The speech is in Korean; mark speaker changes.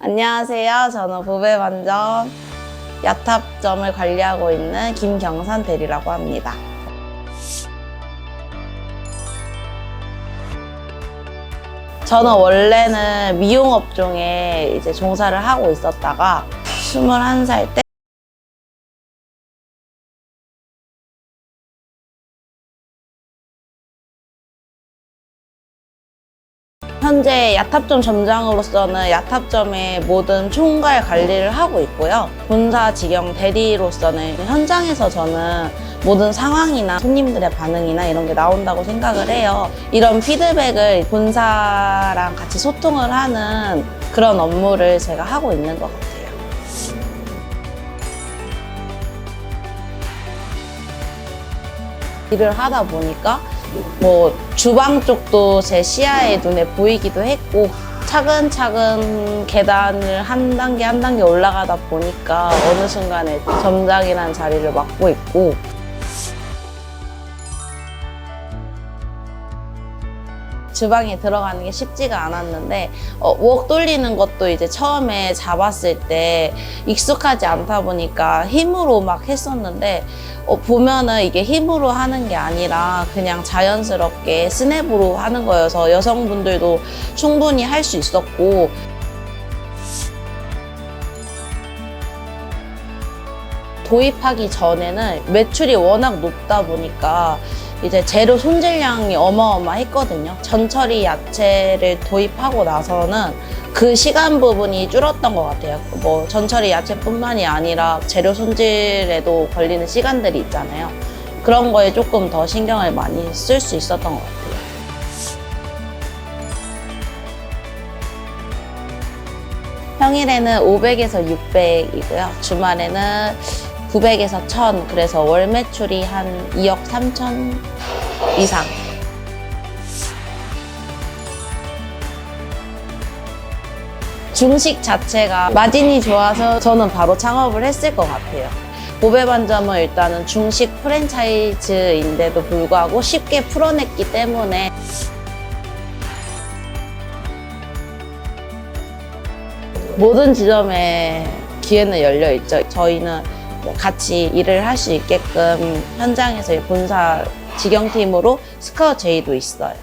Speaker 1: 안녕하세요. 저는 부배반점 야탑점을 관리하고 있는 김경선 대리라고 합니다. 저는 원래는 미용 업종에 이제 종사를 하고 있었다가 21살 때 현재 야탑점 점장으로서는 야탑점의 모든 총괄 관리를 하고 있고요. 본사 직영 대리로서는 현장에서 저는 모든 상황이나 손님들의 반응이나 이런 게 나온다고 생각을 해요. 이런 피드백을 본사랑 같이 소통을 하는 그런 업무를 제가 하고 있는 것 같아요. 일을 하다 보니까 뭐 주방 쪽도 제 시야에 눈에 보이기도 했고 차근차근 계단을 한 단계 한 단계 올라가다 보니까 어느 순간에 점장이라는 자리를 맡고 있고 주방에 들어가는 게 쉽지가 않았는데 어, 웍 돌리는 것도 이제 처음에 잡았을 때 익숙하지 않다 보니까 힘으로 막 했었는데 어, 보면은 이게 힘으로 하는 게 아니라 그냥 자연스럽게 스냅으로 하는 거여서 여성분들도 충분히 할 수 있었고 도입하기 전에는 매출이 워낙 높다 보니까 이제 재료 손질량이 어마어마했거든요. 전처리 야채를 도입하고 나서는 그 시간 부분이 줄었던 것 같아요. 뭐 전처리 야채뿐만이 아니라 재료 손질에도 걸리는 시간들이 있잖아요. 그런 거에 조금 더 신경을 많이 쓸 수 있었던 것 같아요. 평일에는 500에서 600이고요. 주말에는 900에서 1000. 그래서 월 매출이 한 2억 3천 이상. 중식 자체가 마진이 좋아서 저는 바로 창업을 했을 것 같아요. 보배반점은 일단은 중식 프랜차이즈인데도 불구하고 쉽게 풀어냈기 때문에 모든 지점에 기회는 열려 있죠. 저희는 같이 일을 할 수 있게끔 현장에서 본사 직영팀으로 스카우트 제의도 있어요.